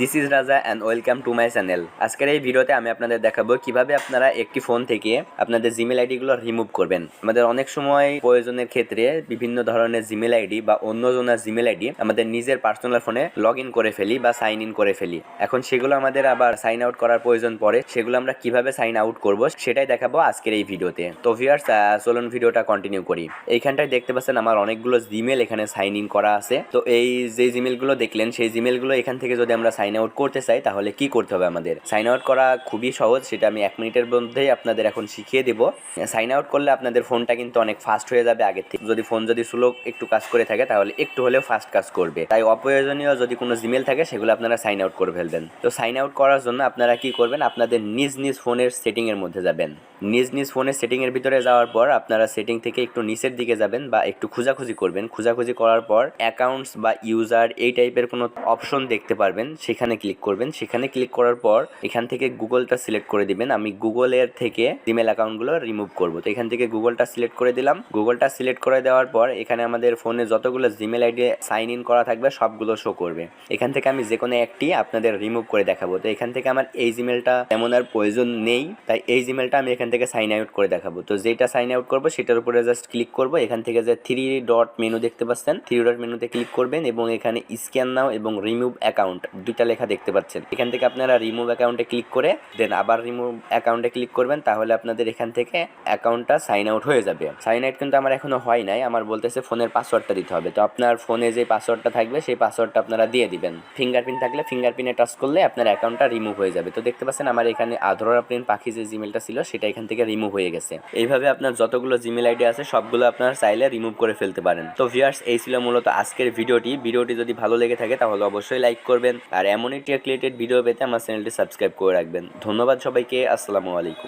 This is Raja and welcome to my channel আজকের এই ভিডিওতে আমি আপনাদের দেখাবো কীভাবে আপনারা একটি ফোন থেকে আপনাদের জিমেল আইডিগুলো রিমুভ করবেন। আমাদের অনেক সময় প্রয়োজনের ক্ষেত্রে বিভিন্ন ধরনের জিমেল আইডি বা অন্যজনের জিমেল আইডি আমাদের নিজের পার্সোনাল ফোনে লগ ইন করে ফেলি বা সাইন ইন করে ফেলি। এখন সেগুলো আমাদের আবার সাইন আউট করার প্রয়োজন পড়ে, সেগুলো আমরা কীভাবে সাইন আউট করব সেটাই দেখাবো আজকের এই ভিডিওতে। তো ভিউয়ার্স চলুন ভিডিওটা কন্টিনিউ করি। এইখানটায় দেখতে পাচ্ছেন আমার অনেকগুলো জিমেল এখানে সাইন ইন করা আছে। তো এই যে জিমেলগুলো দেখলেন, সেই জিমেলগুলো এখান থেকে যদি আমরা সাইন আউট করতে চাই, তাহলে কি করতে হবে আমাদের? সাইন আউট করা খুবই সহজ, সেটা আমি এক মিনিটের মধ্যেই আপনাদের এখন শিখিয়ে দেব। সাইন আউট করলে আপনাদের ফোনটা কিন্তু অনেক ফাস্ট হয়ে যাবে আগের থেকে। যদি ফোন যদি স্লো একটু কাজ করে থাকে, তাহলে একটু হলেও ফাস্ট কাজ করবে। তাই অপ্রয়োজনীয় যদি কোনো জিমেল থাকে, সেগুলো আপনারা সাইন আউট করে ফেলবেন। তো সাইন আউট করার জন্য আপনারা কি করবেন? আপনাদের নিজ নিজ ফোনের সেটিংয়ের মধ্যে যাবেন। নিজ নিজ ফোনের সেটিংয়ের ভিতরে যাওয়ার পর আপনারা সেটিং থেকে একটু নিচের দিকে যাবেন বা একটু খোঁজাখুঁজি করবেন। খোঁজাখুঁজি করার পর অ্যাকাউন্টস বা ইউজার এই টাইপের কোনো অপশন দেখতে পারবেন। সেখানে ক্লিক করবেন, সেখানে ক্লিক করার পর এখান থেকে গুগলটা সিলেক্ট করে দিবেন। আমি গুগলের থেকে জিমেল অ্যাকাউন্টগুলো রিমুভ করব। তো এখান থেকে গুগলটা সিলেক্ট করে দিলাম। গুগলটা সিলেক্ট করে দেওয়ার পর এখানে আমাদের ফোনে যতগুলো জিমেল আইডি সাইন ইন করা থাকবে, সবগুলো শো করবে। এখান থেকে আমি যে কোনো একটি আপনাদের রিমুভ করে দেখাবো। তো এখান থেকে আমার এই জিমেলটা তেমন আর প্রয়োজন নেই। তাই এই জিমেলটা আমি এখান থেকে সাইন আউট করে দেখাবো। তো যেটা সাইন আউট করব, সেটার উপরে জাস্ট ক্লিক করব। এখান থেকে যে থ্রি ডট মেনু দেখতে পাচ্ছেন থ্রি ডট মেনুতে ক্লিক করবেন এবং এখানে স্ক্যান নাও এবং রিমুভ অ্যাকাউন্ট দুইটা লেখা দেখতে পাচ্ছেন। এখান থেকে আপনারা রিমুভ অ্যাকাউন্টে ক্লিক করে দেন আবার রিমুভ অ্যাকাউন্টে ক্লিক করবেন, তাহলে আপনাদের এখান থেকে অ্যাকাউন্টটা সাইন আউট হয়ে যাবে। সাইন আউট কিন্তু আমার এখনও হয় নাই, আমার বলতেছে ফোনের পাসওয়ার্ডটা দিতে হবে। তো আপনার ফোনে যে পাসওয়ার্ডটা থাকবে, সেই পাসওয়ার্ডটা আপনারা দিয়ে দিবেন। ফিঙ্গারপ্রিন্ট থাকলে ফিঙ্গারপ্রিন্টে টাচ করলে আপনার অ্যাকাউন্টটা রিমুভ হয়ে যাবে। তো দেখতে পাচ্ছেন আমার এখানে আধরা প্রিন্ট পাখি যে জিমেলটা ছিল, সেটা এখান থেকে রিমুভ হয়ে গেছে। এইভাবে আপনার যতগুলো জিমেল আইডি আছে, সবগুলো আপনার চাইলে রিমুভ করে ফেলতে পারেন। তো ভিউয়ার্স এই ছিল মূলত আজকের ভিডিওটি। ভিডিওটি যদি ভালো লেগে থাকে, তাহলে অবশ্যই লাইক করবেন। আর এমনই ক্রিয়েটেড ভিডিও পেতে আমার চ্যানেলটি সাবস্ক্রাইব করে রাখবেন। ধন্যবাদ সবাইকে আসসালামু আলাইকুম।